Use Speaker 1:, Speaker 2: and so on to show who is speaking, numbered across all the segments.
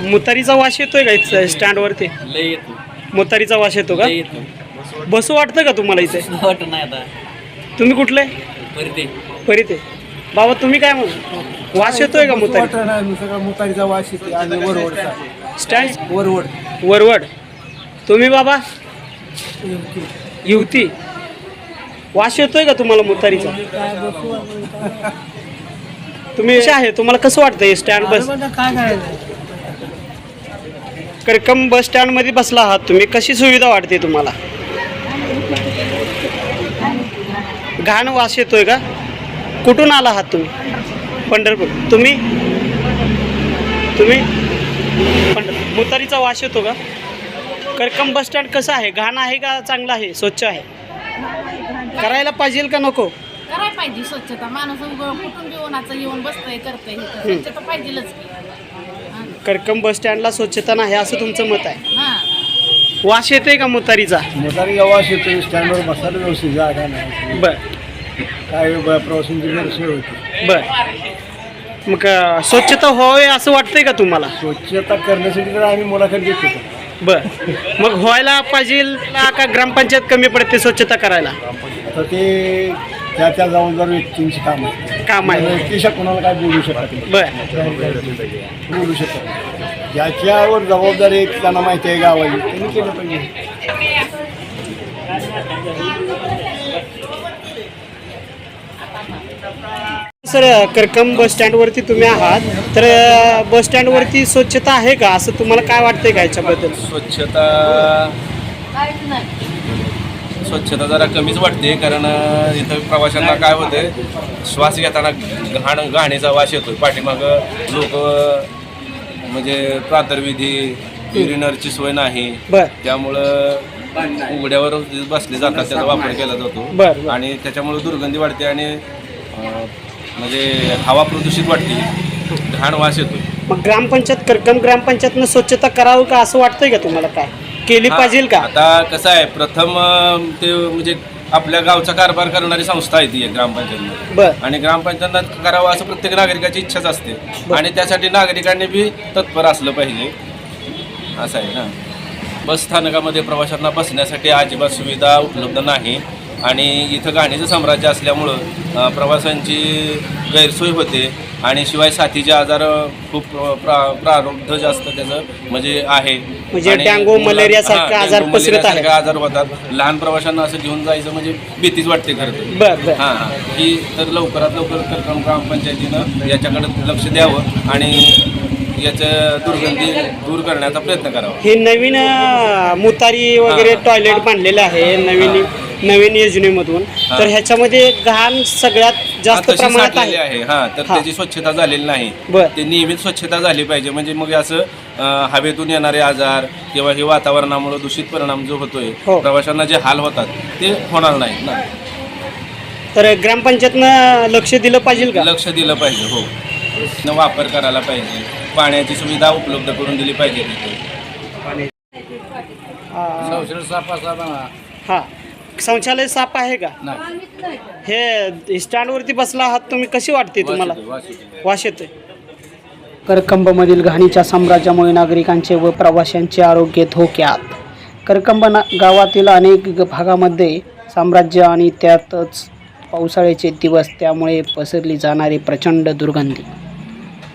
Speaker 1: मुतारीचा वास येतोय का इथं स्टँडवरती?
Speaker 2: लय येतो.
Speaker 1: मुतारीचा वास येतो का?
Speaker 2: लय येतो.
Speaker 1: बसू वाटतं का तुम्हाला इथे?
Speaker 2: वाटत नाही आता.
Speaker 1: तुम्ही कुठले?
Speaker 2: परत.
Speaker 1: परी ते बाबा तुम्ही काय म्हण? वास येतोय का मुतारी?
Speaker 3: वाटत नाही सगळा मुतारीचा वास येते आणि वरवडचा.
Speaker 1: स्टँड?
Speaker 3: वरवड.
Speaker 1: वरवड. तुम्ही बाबा? युवती. वास येतोय का तुम्हाला मुतारीचा? तुम्ही कसे आहे? तुम्हाला कसं वाटतं स्टँड बस?
Speaker 3: काय करायचं?
Speaker 1: करकम बस स्टँडमध्ये बसला आहात तुम्ही. कशी सुविधा वाटते तुम्हाला? घाण वास येतोय का? कुठून आला आहात तुम्ही? पंढरपूर. तुम्ही? तुम्ही? पंढर मुतारीचा वास येतो का? करकम बस स्टँड कसं आहे? घाण आहे का चांगलं आहे? स्वच्छ आहे? करायला पाहिजे का नको?
Speaker 4: करायला पाहिजे स्वच्छता. माणूस कुठून येऊन बसतंय करतंय स्वच्छता पाहिजेलच की
Speaker 1: करकम बस स्टँडला स्वच्छता नाही असं तुमचं मत आहे?
Speaker 4: हा.
Speaker 1: वास येते का मुतारीचा?
Speaker 3: मुतारीचा वास येतो स्टँडवर बसायला व्यवस्थित जागा नाही.
Speaker 1: बर.
Speaker 3: काय ब- प्रवाशांची गैरसोय होती.
Speaker 1: बर. मग अं, स्वच्छता व्हावी असं वाटतंय का तुम्हाला?
Speaker 3: स्वच्छता करण्यासाठी तर आम्ही मुलाखत घेत होतो.
Speaker 1: बर. मग व्हायला पाहिजे का ग्रामपंचायत कमी पडते स्वच्छता करायला?
Speaker 3: तर ते त्या त्या जबाबदार व्यक्तींची काम आहे
Speaker 1: काम आहे.
Speaker 3: व्यक्तिशा कोणाला काय बोलू शकत नाही.
Speaker 1: बर.
Speaker 3: बोलू शकत नाही. ज्याच्यावर जबाबदारी आहे त्यांना माहिती आहे गावाची. त्यांनी केलं पाहिजे.
Speaker 1: सर करकम बस स्टँडवरती तुम्ही आहात. तर बस स्टँडवरती स्वच्छता आहे का? असं तुम्हाला काय वाटतंय का याच्याबद्दल?
Speaker 5: स्वच्छता
Speaker 4: काहीच नाही
Speaker 5: स्वच्छता जरा कमीच वाटते कारण इथं प्रवाशांना काय होते श्वास घेताना घाण घाणीचा वास येतो पाठीमागं लोक म्हणजे प्रातर्विधी युरिनरची सोय नाही. त्यामुळं उघड्यावर बसले जातात त्याचा वापर केला जातो. आणि त्याच्यामुळे दुर्गंधी वाढते आणि म्हणजे हवा प्रदूषित वाटते घाण वास येतो
Speaker 1: मग ग्रामपंचायत करकम ग्रामपंचायतनं स्वच्छता करावं का असं वाटतंय का तुम्हाला काय? केली पाहिजे का?
Speaker 5: आता कसं आहे प्रथम अं, ते म्हणजे आपल्या गावचा कारभार करणारी संस्था आहे ती एक ग्रामपंचायत
Speaker 1: बर.
Speaker 5: आणि ग्रामपंचायत करावं असं प्रत्येक नागरिकाची इच्छाच असते. आणि त्यासाठी नागरिकांनी बी तत्पर असलं पाहिजे. असं आहे ना. बस स्थानकामध्ये प्रवाशांना बसण्यासाठी अजिबात सुविधा उपलब्ध नाही. आणि इथं गाण्याचं साम्राज्य असल्यामुळं अं, प्रवाशांची गैरसोय होते. आणि शिवाय साथीचे आजार खूप प्रा प्रारब्ध जास्त त्याचं म्हणजे आहे.
Speaker 1: म्हणजे
Speaker 5: आणि
Speaker 1: डेंगू,
Speaker 5: मुला-
Speaker 1: मलेरियासारखे
Speaker 5: हा,
Speaker 1: आजार
Speaker 5: डेंगू,
Speaker 1: पसरत आहे.
Speaker 5: मलेरियासारखे आजार होतात. लहान प्रवाशांना असं घेऊन जायचं म्हणजे भीतीच वाटते खरं तर.
Speaker 1: बर बर.
Speaker 5: हां हां. की तर लवकरात लवकर करकम ग्रामपंचायतीनं याच्याकडे लक्ष द्यावं आणि याचं दुर्गंधी दूर करण्याचा प्रयत्न करावा.
Speaker 1: हे नवीन अं, मुतारी वगैरे
Speaker 5: हा.
Speaker 1: टॉयलेट बांधलेले आहे नवीन नवीन योजनेमधून. तर ह्याच्यामध्ये घाण सगळ्यात
Speaker 5: हा,
Speaker 1: जास्त
Speaker 5: तशी
Speaker 1: प्रमाणात
Speaker 5: साठलेली
Speaker 1: आहे.
Speaker 5: आहे. हा तर
Speaker 1: हा.
Speaker 5: त्याची स्वच्छता झालेली नाही.
Speaker 1: बर.
Speaker 5: ते नियमित स्वच्छता झाली पाहिजे. म्हणजे मग असं अं, हवेतून येणारे आजार किंवा हे वातावरणामुळे दूषित परिणाम जो होतोय
Speaker 1: हो.
Speaker 5: प्रवाशांना जे हाल होतात ते होणार नाही ना?
Speaker 1: तर ग्रामपंचायतनं लक्ष दिलं पाहिजे का?
Speaker 5: लक्ष दिलं पाहिजे हो. न वापर करायला पाहिजे. पाण्याची सुविधा उपलब्ध करून दिली पाहिजे तिथे.
Speaker 1: अं, हा. शौचालय साफ आहे का? हे स्टँडवरती बसला आहात तुम्ही कशी वाटते तुम्हाला? वास येतोय. करकंबमधील घाणीच्या साम्राज्यामुळे नागरिकांचे व प्रवाशांचे आरोग्य धोक्यात. करकंब ना गावातील अनेक भागामध्ये साम्राज्य आणि त्यातच पावसाळ्याचे दिवस त्यामुळे पसरली जाणारी प्रचंड दुर्गंधी.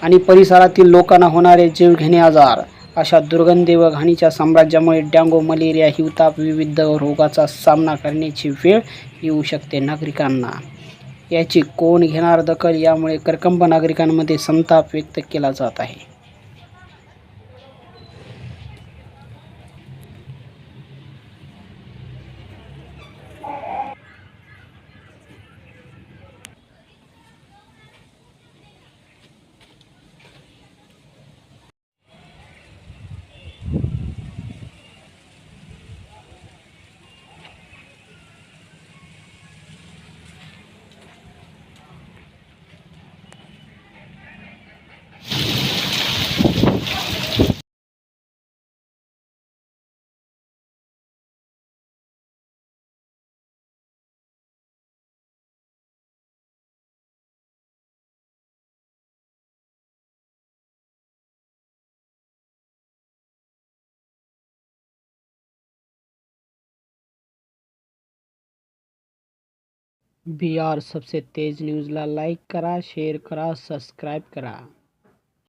Speaker 1: आणि परिसरातील लोकांना होणारे जीवघेणे आजार. अशा दुर्गंधी व घाणीच्या साम्राज्यामुळे डेंगू मलेरिया हिवताप विविध रोगाचा सामना करण्याची वेळ येऊ शकते नागरिकांना. याची कोण घेणार दखल? यामुळे करकंब नागरिकांमध्ये संताप व्यक्त केला जात आहे.
Speaker 6: बिहार सबसे तेज न्यूजला लाईक करा शेअर करा सबस्क्राईब करा।